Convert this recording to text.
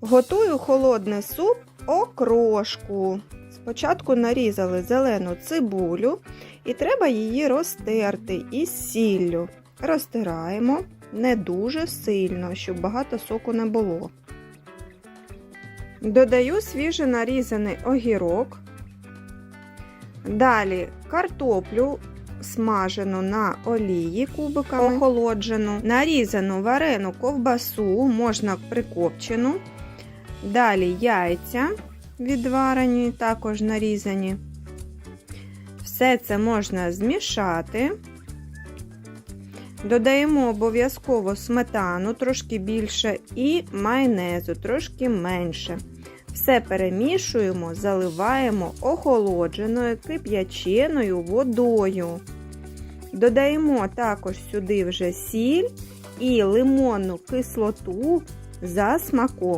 Готую холодний суп окрошку. Спочатку нарізали зелену цибулю і треба її розтерти із сіллю. Розтираємо не дуже сильно, щоб багато соку не було. Додаю свіже нарізаний огірок. Далі картоплю смажену на олії кубиками, охолоджену, нарізану варену ковбасу, можна прикопчену. Далі яйця відварені, також нарізані. Все це можна змішати. Додаємо обов'язково сметану трошки більше і майонезу трошки менше. Все перемішуємо, заливаємо охолодженою кип'яченою водою. Додаємо також сюди вже сіль і лимонну кислоту за смаком.